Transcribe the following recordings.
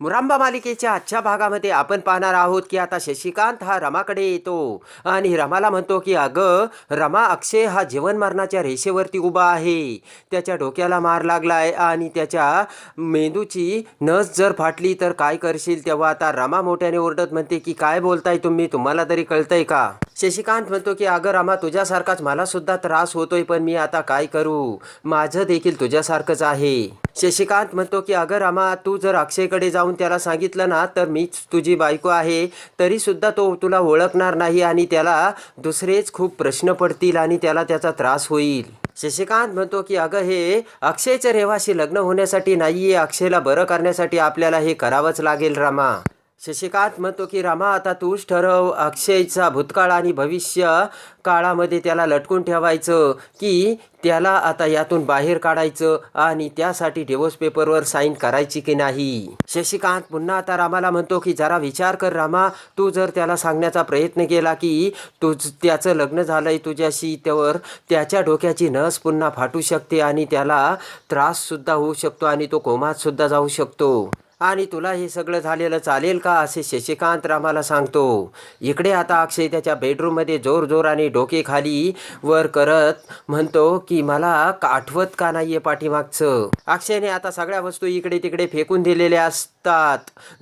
मुरांबा मालिकेच्या आजच्या भागामध्ये आपण पाहणार आहोत की आता शशिकांत हा रमाकडे येतो. आणि रमाला म्हणतो की अगं रमा अक्षय हा जीवन मरणाच्या रेषेवरती उभा आहे. त्याच्या डोक्याला मार लागलाय आणि त्याच्या मेंदूची नस जर फाटली तर काय करशील? तेव्हा आता रमा मोठ्याने ओरडत म्हणते की काय बोलताय तुम्ही? तुम्हाला तरी कळतंय का? शशिकांत म्हणतो की अगं रमा तुझ्यासारखाच मला सुद्धा त्रास होतोय पण मी आता काय करू? माझं देखील तुझ्यासारखंच आहे. शशिकांत म्हणतो की अगं रामा तू जर अक्षयकडे जाऊन त्याला सांगितलं ना तर मीच तुझी बायको आहे. तरीसुद्धा तो तुला ओळखणार नाही आणि त्याला दुसरेच खूप प्रश्न पडतील आणि त्याला त्याचा त्रास होईल. शशिकांत म्हणतो की अगं हे अक्षयचं रेवाशी लग्न होण्यासाठी नाही आहे अक्षयला बरं करण्यासाठी आपल्याला हे करावंच लागेल रामा. शशिकांत म्हणतो की रामा आता तूच ठरव. अक्षयचा भूतकाळ आणि भविष्य काळामध्ये त्याला लटकून ठेवायचं की त्याला आता यातून बाहेर काढायचं आणि त्यासाठी डिवोर्स पेपरवर साईन करायची की नाही? शशिकांत पुन्हा आता रामाला म्हणतो की जरा विचार कर रामा. तू जर त्याला सांगण्याचा प्रयत्न केला की तुझ त्याचं लग्न झालंय तुझ्याशी त्यावर त्याच्या डोक्याची नस पुन्हा फाटू शकते आणि त्याला त्राससुद्धा होऊ शकतो आणि तो कोमातसुद्धा जाऊ शकतो. आणि तुला हे सगळं झालेलं चालेल का असे शशिकांत रामाला सांगतो. इकडे आता अक्षय त्याच्या बेडरूममध्ये जोर जोराने डोके खाली वर करत म्हणतो की मला का- आठवत का नाहीये पाठीमागचं? अक्षयने आता सगळ्या वस्तू इकडे तिकडे फेकून दिलेल्या असतात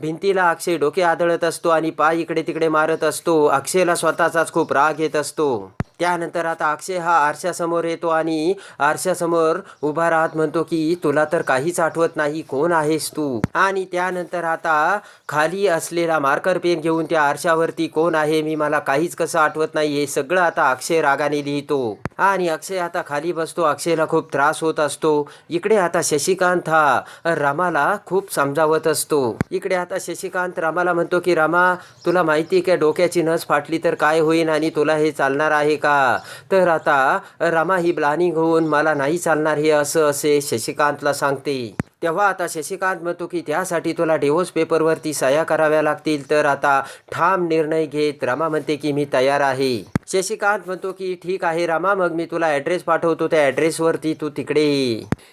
भिंतीला अक्षय डोके आदळत असतो आणि पाय इकडे तिकडे मारत असतो. अक्षयला स्वतःचाच खूप राग येत असतो. त्यानंतर आता अक्षय हा आरशासमोर येतो आणि आरशासमोर उभा राहत म्हणतो की तुला तर काहीच आठवत नाही कोण आहेस तू? आणि त्यानंतर आता खाली असलेला मार्कर पेन घेऊन त्या आरशावरती कोण आहे? मी मला काहीच कसं आठवत नाही. हे सगळं आता अक्षय रागाने लिहितो. आणि अक्षय आता खाली बसतो. अक्षयला खूप त्रास होत असतो. इकडे आता शशिकांत हा रामाला खूप समजावत असतो. इकडे आता शशिकांत रामाला म्हणतो की रामा तुला माहिती आहे का डोक्याची नस फाटली तर काय होईल आणि तुला हे चालणार आहे का? तर आता रामा ही प्लॅनिंग होऊन मला नाही चालणार हे असं असे शशिकांतला सांगते. तेव्हा आता शशिकांत म्हणतो की त्यासाठी तुला डिवोर्स पेपरवरती सह्या कराव्या लागतील. तर आता ठाम निर्णय घेत रमा म्हणते की मी तयार आहे. शशिकांत म्हणतो की ठीक आहे रमा मग मी तुला ॲड्रेस पाठवतो. त्या ॲड्रेसवरती तू तिकडे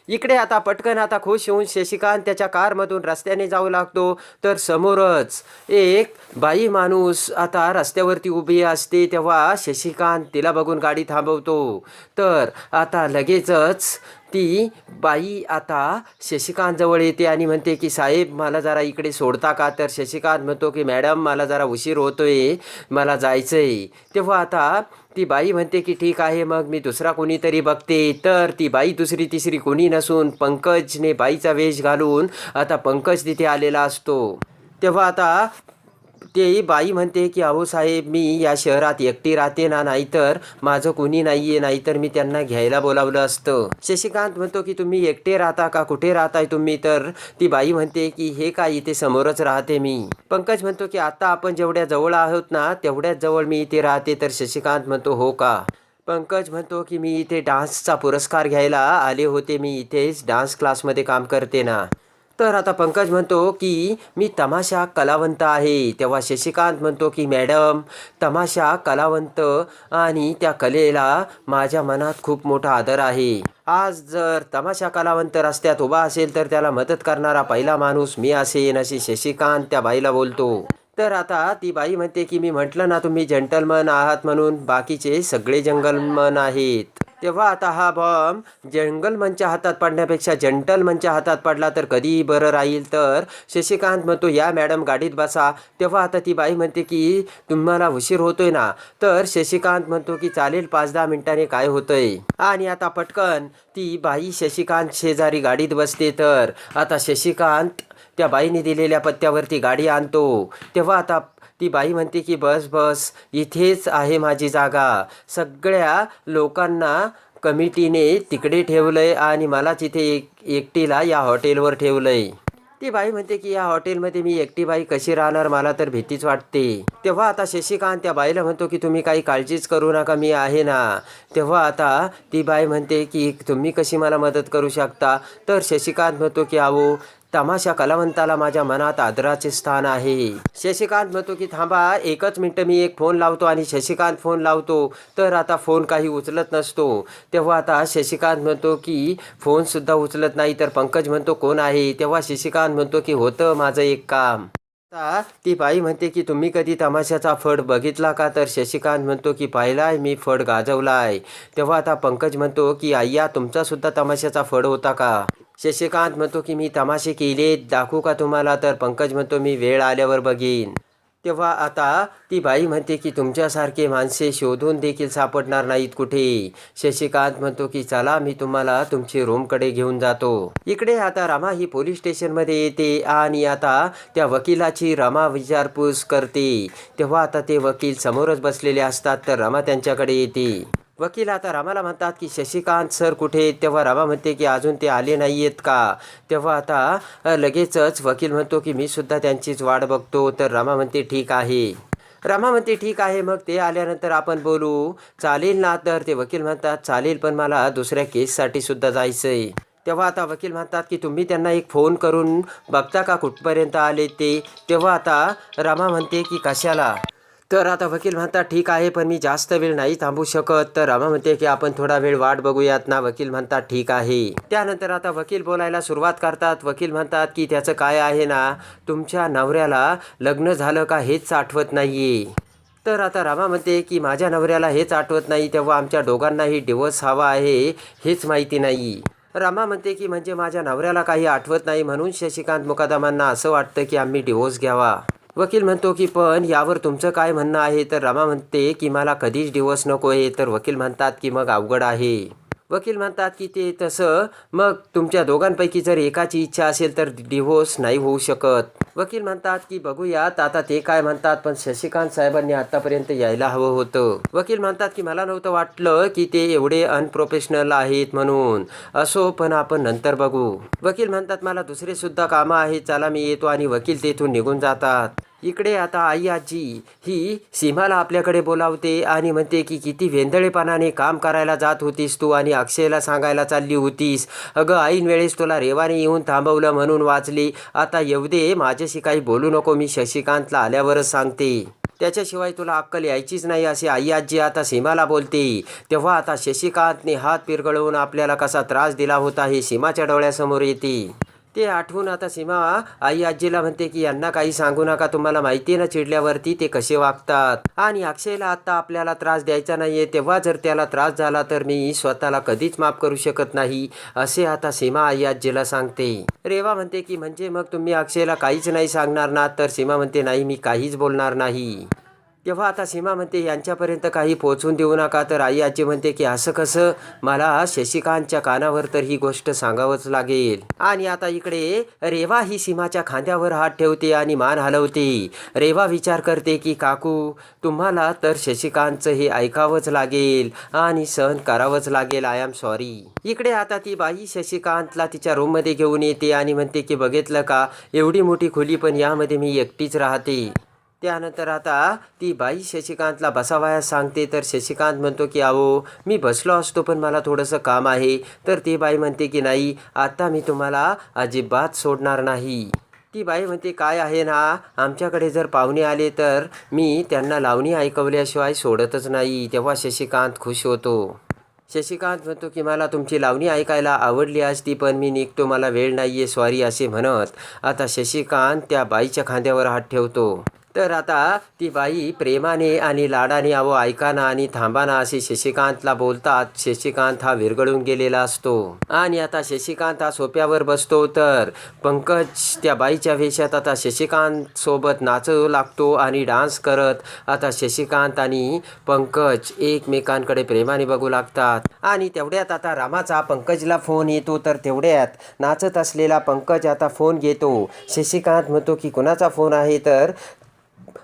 इकडे आता पटकन आता खुश होऊन शशिकांत त्याच्या कारमधून रस्त्याने जाऊ लागतो. तर समोरच एक बाई माणूस आता रस्त्यावरती उभी असते. तेव्हा शशिकांत तिला बघून गाडी थांबवतो. तर आता लगेचच ती बाई आता शशिकांत जवळ येते आणि म्हणते की साहेब मला जरा इकडे सोडता का? तर शशिकांत म्हणतो की मॅडम मला जरा उशीर होतोय मला जायचं आहे तेव्हा आता ती बाई म्हणते की ठीक आहे मग मी दुसरा कोणीतरी बघते. तर ती बाई दुसरी तिसरी कोणी नसून पंकजने बाईचा वेश घालून आता पंकज तिथे आलेला असतो. तेव्हा आता ते बाई म्हणते की अहो साहेब मी या शहरात एकटी राहते ना नाहीतर माझं कोणी नाही आहे नाहीतर मी त्यांना घ्यायला बोलावलं असतं. शशिकांत म्हणतो की तुम्ही एकटे राहता का? कुठे राहताय तुम्ही? तर ती बाई म्हणते की हे काय इथे समोरच राहते मी. पंकज म्हणतो की आता आपण जेवढ्या जवळ आहोत ना तेवढ्याच जवळ मी इथे राहते. तर शशिकांत म्हणतो हो का? पंकज म्हणतो की मी इथे डान्सचा पुरस्कार घ्यायला आले होते. मी इथेच डान्स क्लासमध्ये काम करते ना. तर आता पंकज म्हणतो की मी तमाशा कलावंत आहे. तेव्हा शशिकांत म्हणतो की मॅडम तमाशा कलावंत आणि त्या कलेला माझ्या मनात खूप मोठा आदर आहे. आज जर तमाशा कलावंत रस्त्यात उभा असेल तर त्याला मदत करणारा पहिला माणूस मी असेन अशी शशिकांत त्या बाईला बोलतो. तर आता ती बाई म्हणते की मी म्हटलं ना तुम्ही जंटलमन आहात म्हणून बाकीचे सगळे जंगलमन आहेत. तेव्हा आता हा बॉम्ब जंगलमनच्या हातात पडण्यापेक्षा जंटलमनच्या हातात पडला तर कधीही बरं राहील? तर शशिकांत म्हणतो या मॅडम गाडीत बसा. तेव्हा आता ती बाई म्हणते की तुम्हाला उशीर होतोय ना. तर शशिकांत म्हणतो की चालेल पाच दहा मिनिटाने काय होतंय? आणि आता पटकन ती बाई शशिकांत शेजारी गाडीत बसते तर आता शशिकांत त्या बाईने दिलेल्या पत्त्यावरती गाडी आणतो. तेव्हा आता ती बाई म्हणते की बस बस इथेच आहे माझी जागा. सगळ्या लोकांना कमिटीने तिकडे ठेवलंय आणि मला तिथे एक एकटीला या हॉटेलवर ठेवलंय. ती बाई म्हणते की या हॉटेलमध्ये मी एकटी बाई कशी राहणार? मला तर भीतीच वाटते. तेव्हा आता शशिकांत त्या बाईला म्हणतो की तुम्ही काही काळजीच करू नका मी आहे ना. तेव्हा आता ती बाई म्हणते की तुम्ही कशी मला मदत करू शकता? तर शशिकांत म्हणतो की अहो तमाशा कलावंताला माझ्या मनात आदराचे स्थान आहे. शशिकांत म्हणतो की थांबा एकच मिनटं मी एक फोन लावतो आणि शशिकांत फोन लावतो. तर आता फोन काही उचलत नसतो. तेव्हा आता शशिकांत म्हणतो की फोनसुद्धा उचलत नाही. तर पंकज म्हणतो कोण आहे? तेव्हा शशिकांत म्हणतो की होतं माझं एक काम. आता ती बाई म्हणते की तुम्ही कधी तमाशाचा फड बघितला का? तर शशिकांत म्हणतो की पाहिलाय मी फड गाजवलाय. तेव्हा आता पंकज म्हणतो की आय्या तुमचासुद्धा तमाशाचा फड होता का? शशिकांत म्हणतो की मी तमाशे केले दाखवू का तुम्हाला? तर पंकज म्हणतो मी वेळ आल्यावर बघेन. तेव्हा आता ती बाई म्हणते की तुमच्यासारखे माणसे शोधून देखील सापडणार नाहीत कुठे? शशिकांत म्हणतो की चला मी तुम्हाला तुमची रूमकडे घेऊन जातो. इकडे आता रमा ही पोलीस स्टेशनमध्ये येते आणि आता त्या वकिलाची रमा विचारपूस करते. तेव्हा आता ते वकील समोरच बसलेले असतात तर रमा त्यांच्याकडे येते. वकील आता रामाला म्हणतात की शशिकांत सर कुठे आहेत? तेव्हा रामा म्हणते की अजून ते आले नाही आहेत का? तेव्हा आता लगेचच वकील म्हणतो की मी सुद्धा त्यांचीच वाट बघतो. तर रामा म्हणते ठीक आहे. रामा म्हणते ठीक आहे. मग ते आल्यानंतर आपण बोलू चालेल ना. तर ते वकील म्हणतात चालेल पण मला दुसऱ्या केससाठी सुद्धा जायचं आहे तेव्हा आता वकील म्हणतात की तुम्ही त्यांना एक फोन करून बघता का कुठपर्यंत आले ते? तेव्हा आता रामा म्हणते की कशाला? तर आता वकील म्हणतात ठीक आहे पण मी जास्त वेळ नाही थांबू शकत. तर रमा म्हणते की आपण थोडा वेळ वाट बघूयात ना. वकील म्हणतात ठीक आहे. त्यानंतर आता वकील बोलायला सुरुवात करतात. वकील म्हणतात की त्याचं काय आहे ना तुमच्या नवऱ्याला लग्न झालं का हेच आठवत नाही तर आता रामा म्हणते की माझ्या नवऱ्याला हेच आठवत नाही तेव्हा आमच्या दोघांनाही डिवोर्स हवा आहे हेच माहिती नाही. रामा म्हणते की म्हणजे माझ्या नवऱ्याला काही आठवत नाही म्हणून शशिकांत मुकादमांना असं वाटतं की आम्ही डिवोर्स घ्यावा. वकील म्हणतो की पण यावर तुमचं काय म्हणणं आहे? तर रमा म्हणते की मला कधीच डिवोर्स नको आहे. तर वकील म्हणतात की मग अवघड आहे. वकील म्हणतात की ते तसं. मग तुमच्या दोघांपैकी जर एकाची इच्छा असेल तर डिव्होर्स नाही होऊ शकत. वकील म्हणतात की बघूयात आता ते काय म्हणतात पण शशिकांत साहेबांनी आतापर्यंत यायला हवं होतं. वकील म्हणतात की मला नव्हतं वाटलं की ते एवढे अनप्रोफेशनल आहेत म्हणून. असो पण आपण नंतर बघू. वकील म्हणतात मला दुसरे सुद्धा कामं आहेत चला मी येतो आणि वकील तेथून निघून जातात. इकडे आता आई आजी ही सीमाला आपल्याकडे बोलावते आणि म्हणते की किती वेंदळेपणाने काम करायला जात होतीस तू आणि अक्षयला सांगायला चालली होतीस. अगं ऐन वेळेस तुला रेवाने येऊन थांबवलं म्हणून वाचली. आता येऊ दे माझ्याशी काही बोलू नको मी शशिकांतला आल्यावरच सांगते. त्याच्याशिवाय तुला अक्कल यायचीच नाही असे आई आजी आता सीमाला बोलते. तेव्हा आता शशिकांतने हात पिरगळवून आपल्याला कसा त्रास दिला होता हे सीमाच्या डोळ्यासमोर येते. ते आठवून आता सीमा आई आजीला म्हणते की यांना काही सांगू नका तुम्हाला माहिती आहे ना चिडल्यावरती ते कसे वागतात? आणि अक्षयला आता आपल्याला त्रास द्यायचा नाहीये. तेव्हा जर त्याला त्रास झाला तर मी स्वतःला कधीच माफ करू शकत नाही असे आता सीमा आई आजीला सांगते. रेवा म्हणते की म्हणजे मग तुम्ही अक्षयला काहीच नाही सांगणार ना? तर सीमा म्हणते नाही मी काहीच बोलणार नाही. तेव्हा आता सीमा म्हणते यांच्यापर्यंत काही पोचवून देऊ नका. तर आई आजी म्हणते की असं कसं? मला शशिकांतच्या कानावर तर ही गोष्ट सांगावंच लागेल. आणि आता इकडे रेवा ही सीमाच्या खांद्यावर हात ठेवते आणि मान हलवते. रेवा विचार करते की काकू तुम्हाला तर शशिकांतचं हे ऐकावंच लागेल आणि सहन करावंच लागेल आय एम सॉरी इकडे आता ती बाई शशिकांतला तिच्या रूममध्ये घेऊन येते आणि म्हणते की बघितलं का? एवढी मोठी खोली पण यामध्ये मी एकटीच राहते. त्यानंतर आता ती बाई शशिकांतला बसावयास सांगते. तर शशिकांत म्हणतो की अहो मी बसलो असतो पण मला थोडंसं काम आहे. तर ती बाई म्हणते की नाही आता मी तुम्हाला अजिबात सोडणार नाही. ती बाई म्हणते काय आहे ना आमच्याकडे जर पाहुणे आले तर मी त्यांना लावणी ऐकवल्याशिवाय सोडतच नाही. तेव्हा शशिकांत खुश होतो. शशिकांत म्हणतो की मला तुमची लावणी ऐकायला आवडली असती पण मी निघतो मला वेळ नाही आहे सॉरी असे म्हणत. आता शशिकांत त्या बाईच्या खांद्यावर हात ठेवतो. तर आता ती बाई प्रेमाने आणि लाडाने अहो ऐकाना आणि थांबाना असे शशिकांतला बोलतात. शशिकांत हा विरघळून गेलेला असतो. आणि आता शशिकांत हा सोप्यावर बसतो तर पंकज त्या बाईच्या वेशात आता शशिकांत सोबत नाचू लागतो आणि डान्स करत आता शशिकांत आणि पंकज एकमेकांकडे प्रेमाने बघू लागतात. आणि तेवढ्यात आता रामाचा पंकजला फोन येतो तर तेवढ्यात नाचत असलेला पंकज आता फोन घेतो. शशिकांत म्हणतो की कुणाचा फोन आहे? तर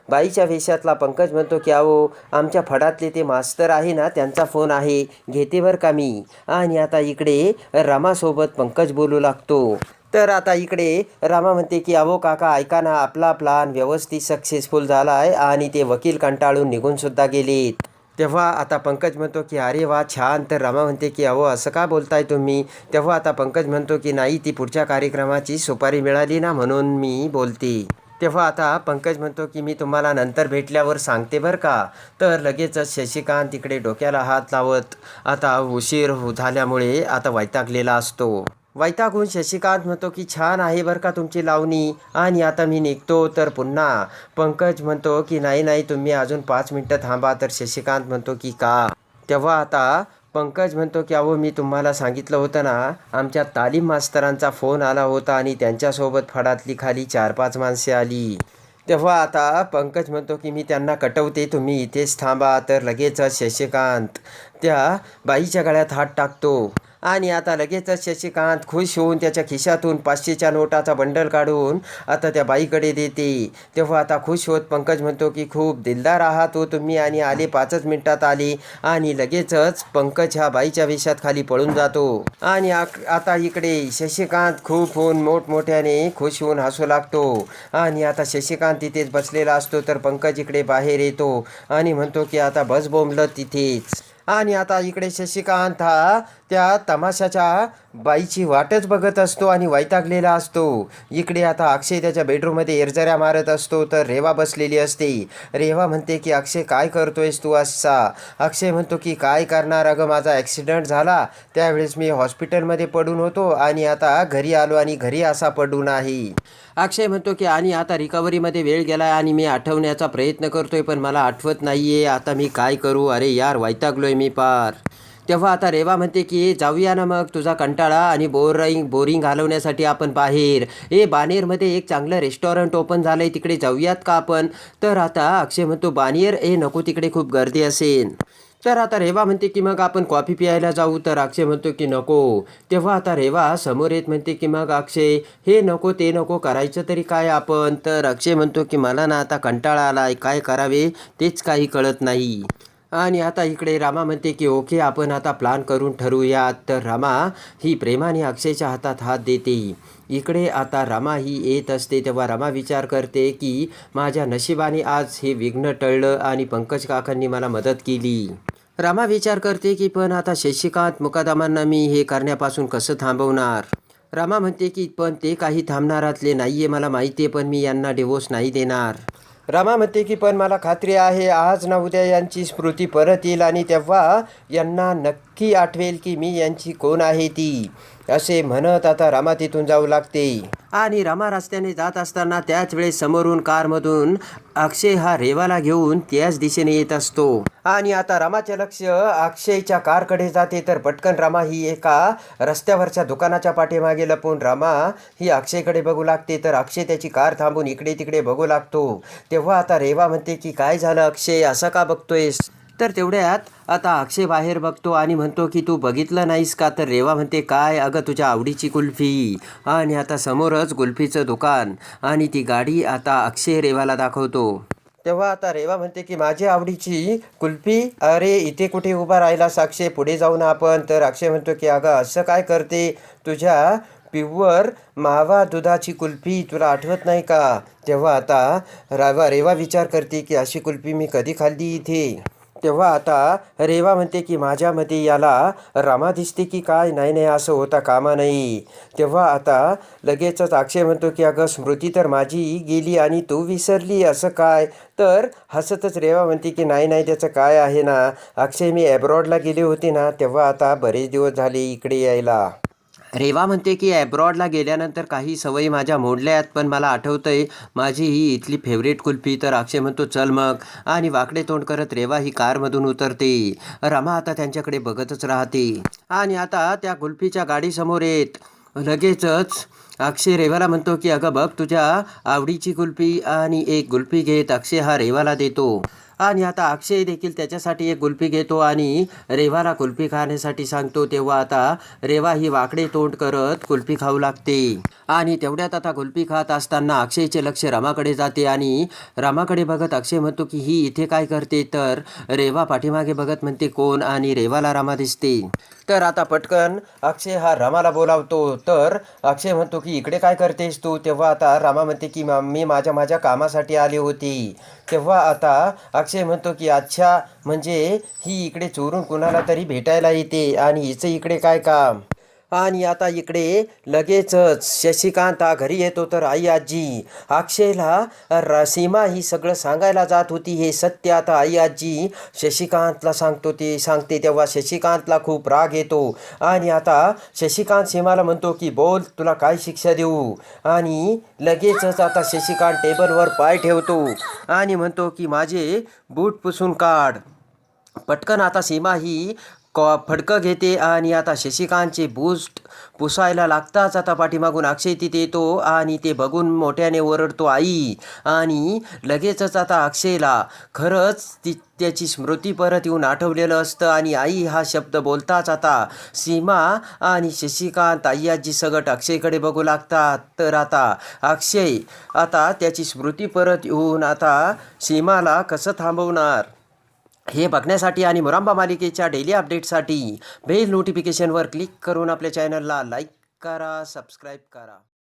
बाईच्या वेशातला पंकज म्हणतो की अहो आमच्या फडातले ते मास्तर आहे ना त्यांचा फोन आहे. घेते बरं का मी? आणि आता इकडे रमासोबत पंकज बोलू लागतो. तर आता इकडे रामा म्हणते की अहो काका ऐका ना आपला प्लान व्यवस्थित सक्सेसफुल झाला आहे आणि ते वकील कंटाळून निघूनसुद्धा गेलेत. तेव्हा आता पंकज म्हणतो की अरे वा छान. तर रमा म्हणते की अहो असं का बोलताय तुम्ही? तेव्हा आता पंकज म्हणतो की नाही ती पुढच्या कार्यक्रमाची सुपारी मिळाली ना म्हणून मी बोलते. तेव्हा आता पंकज म्हणतो की मी तुम्हाला नंतर भेटल्यावर सांगते बरं का. तर लगेचच शशिकांत तिकडे डोक्याला हात लावत आता उशीर हो- झाल्यामुळे आता वैतागलेला असतो. वैतागून शशिकांत म्हणतो की छान आहे बरं का तुमची लावणी. आणि आता मी निघतो तर पुन्हा. पंकज म्हणतो की नाही नाही तुम्ही अजून पाच मिनटं थांबा. तर शशिकांत म्हणतो की का? तेव्हा आता पंकज म्हणतो की अहो मी तुम्हाला सांगितलं होतं ना आमच्या तालीम मास्तरांचा फोन आला होता आणि त्यांच्यासोबत फडातली खाली चार पाच माणसे आली. तेव्हा आता पंकज म्हणतो की मी त्यांना कटवते तुम्ही इथेच थांबा तर लगेचच शशिकांत त्या बाईच्या गळ्यात हात टाकतो. आणि आता लगेचच शशिकांत खुश होऊन त्याच्या खिशातून पाचशेच्या नोटाचा बंडल काढून आता त्या बाईकडे देते. तेव्हा आता खुश होत पंकज म्हणतो की खूप दिलदार आहात हो तुम्ही. आणि आले पाचच मिनिटात आले आणि लगेचच पंकज हा बाईच्या वेशात खाली पळून जातो. आणि आक- आता इकडे शशिकांत खूप होऊन मोठमोठ्याने खुश होऊन हसू लागतो. आणि आता शशिकांत तिथेच बसलेला असतो तर पंकज इकडे बाहेर येतो आणि म्हणतो की आता बस बोंबलं तिथेच. आणि आता इकडे शशिकांत हा त्या तमाशाच्या बाईची वाटच बघत असतो आणि वैतागलेला असतो. इकडे आता अक्षय त्याच्या बेडरूममध्ये एरजऱ्या मारत असतो तर रेवा बसलेली असते. रेवा म्हणते की अक्षय काय करतोयस तू असा? अक्षय म्हणतो की काय करणार? अगं माझा ॲक्सिडेंट झाला. त्यावेळेस मी हॉस्पिटलमध्ये पडून होतो आणि आता घरी आलो आणि घरी असा पडून आहे अक्षय म्हणतो की आणि आता रिकव्हरीमध्ये वेळ गेलाय आणि मी आठवण्याचा प्रयत्न करतोय पण मला आठवत नाही आहे आता मी काय करू? अरे यार वैतागलोय मी पार. तेव्हा आता रेवा म्हणते की जाऊया ना मग तुझा कंटाळा आणि बोरिंग बोरिंग घालवण्यासाठी आपण बाहेर. ए बानेरमध्ये एक चांगलं रेस्टॉरंट ओपन झालं आहे तिकडे जाऊयात का आपण? तर आता अक्षय म्हणतो बानेर ए नको तिकडे खूप गर्दी असेल. तर आता रेवा म्हणते की मग आपण कॉफी प्यायला जाऊ. तर अक्षय म्हणतो की नको. तेव्हा आता रेवा समोर येत म्हणते की मग अक्षय हे नको ते नको करायचं तरी काय आपण? तर अक्षय म्हणतो की मला ना आता कंटाळा आलाय. काय करावे? तेच काही कळत नाही. आणि आता इकडे रामा म्हणते की ओके आपण आता प्लान करून ठरवूयात. तर रामा ही प्रेमाने अक्षयच्या हातात हात देते. इकडे आता रमा ही येत असते तेव्हा रमा विचार करते की माझ्या नशिबाने आज हे विघ्न टळलं आणि पंकज काकांनी मला मदत केली. रमा विचार करते की पण आता शशिकांत मुकादामांना मी हे करण्यापासून कसं थांबवणार? रमा म्हणते की पण ते काही थांबणारातले नाही आहे मला माहिती आहे पण मी यांना डिवोर्स नाही देणार. रमा म्हणते की पण मला खात्री आहे आज ना उद्या यांची स्मृती परत येईल आणि तेव्हा यांना नक्की आठवेल की मी यांची कोण आहे ती? असे म्हणत आता रामा तिथून जाऊ लागते. आणि रामा रस्त्याने जात असताना त्याच वेळेस समोरून कारमधून अक्षय हा रेवाला घेऊन त्याच दिशेने येत असतो. आणि आता रामाचे लक्ष अक्षयच्या कारकडे जाते तर पटकन रामा ही एका रस्त्यावरच्या दुकानाच्या पाठीमागे लपून रामा ही अक्षयकडे बघू लागते तर अक्षय त्याची कार थांबून इकडे तिकडे बघू लागतो. तेव्हा आता रेवा म्हणते की काय झालं अक्षय? असं का बघतोयस? तर तेवढ्यात आता अक्षय बाहेर बघतो आणि म्हणतो की तू बघितलं नाहीस का? तर रेवा म्हणते काय? अगं तुझ्या आवडीची कुल्फी. आणि आता समोरच कुल्फीचं दुकान आणि ती गाडी आता अक्षय रेवाला दाखवतो. तेव्हा आता रेवा म्हणते की माझी आवडीची कुल्फी? अरे इथे कुठे उभा राहिला साक्षे पुढे जाऊ ना आपण. तर अक्षय म्हणतो की अगं असं काय करते? तुझ्या पिव्वर मावा दुधाची कुल्फी तुला आठवत नाही का? तेव्हा आता रावा रेवा विचार करते की अशी कुल्फी मी कधी खाल्ली इथे? तेव्हा आता रेवा म्हणते की माझ्या मते याला रामा दिसते की काय? नाही नाही असं होता कामा नाही. तेव्हा आता लगेचच अक्षय म्हणतो की अगं स्मृती तर माझी गेली आणि तू विसरली असं काय? तर हसतच रेवा म्हणते की नाही नाही त्याचं काय आहे ना? अक्षय मी ॲब्रॉडला गेले होते ना तेव्हा आता बरेच दिवस झाले इकडे यायला. रेवा म्हणते की ॲब्रॉडला गेल्यानंतर काही सवयी माझ्या मोडल्यात पण मला आठवतंय माझी ही इथली फेवरेट कुल्फी. तर अक्षय म्हणतो चल मग. आणि वाकडे तोंड करत रेवा ही कारमधून उतरते. रमा आता त्यांच्याकडे बघतच राहते. आणि आता त्या कुल्फीच्या गाडीसमोर येत. लगेचच अक्षय रेवाला म्हणतो की अगं बघ तुझ्या आवडीची कुल्फी आणि एक कुल्फी घेत. अक्षय हा रेवाला देतो. आणि आता अक्षय देखील त्याच्यासाठी एक कुल्फी घेतो आणि रेवाला कुल्फी खाण्यासाठी सांगतो तेव्हा आता रेवा ही वाकडे तोंड करत कुल्फी खाऊ लागते. आणि तेवढ्यात आता कुल्फी खात असताना अक्षयचे लक्ष रामाकडे जाते आणि रामाकडे बघत अक्षय म्हणतो की ही इथे काय करते? तर रेवा पाठीमागे बघत म्हणते कोण? आणि रेवाला रामा दिसते. तर आता पटकन अक्षय हा रामाला बोलावतो. तर अक्षय म्हणतो की इकडे काय करतेस तू? तेव्हा आता रामा म्हणते की मी माझ्या माझ्या कामासाठी आली होती. तेव्हा आता अक्षय म्हणतो की अच्छा म्हणजे ही इकडे चोरून कुणाला तरी भेटायला येते आणि हिचं इकडे काय काम? आणि आता इकडे लगेचच शशिकांत हा घरी येतो तर आई आजी अक्षयला सीमा ही सगळं सांगायला जात होती. हे सत्य आता आई आजी शशिकांतला सांगतो ते सांगते तेव्हा शशिकांतला खूप राग येतो. आणि आता शशिकांत सीमाला म्हणतो की बोल तुला काय शिक्षा देऊ? आणि लगेचच आता शशिकांत टेबलवर पाय ठेवतो आणि म्हणतो की माझे बूट पुसून काढ. पटकन आता सीमा ही कॉ फडकं घेते आणि आता शशिकांतचे बूस्ट पुसायला लागताच आता पाठीमागून अक्षय तिथे येतो आणि ते बघून मोठ्याने ओरडतो आई आणि लगेचच आता अक्षयला खरंच ती त्याची स्मृती परत येऊन आठवलेलं असतं आणि आई हा शब्द बोलताच आता सीमा आणि शशिकांत आई आजी सगट अक्षयकडे बघू लागतात. तर आता अक्षय आता त्याची स्मृती परत येऊन आता सीमाला कसं थांबवणार? हे बघण्यासाठी आणि मुरांबा मालिकेच्या डेली अपडेटसाठी बेल नोटिफिकेशनवर क्लिक करून आपल्या चॅनलला लाईक करा सबस्क्राईब करा.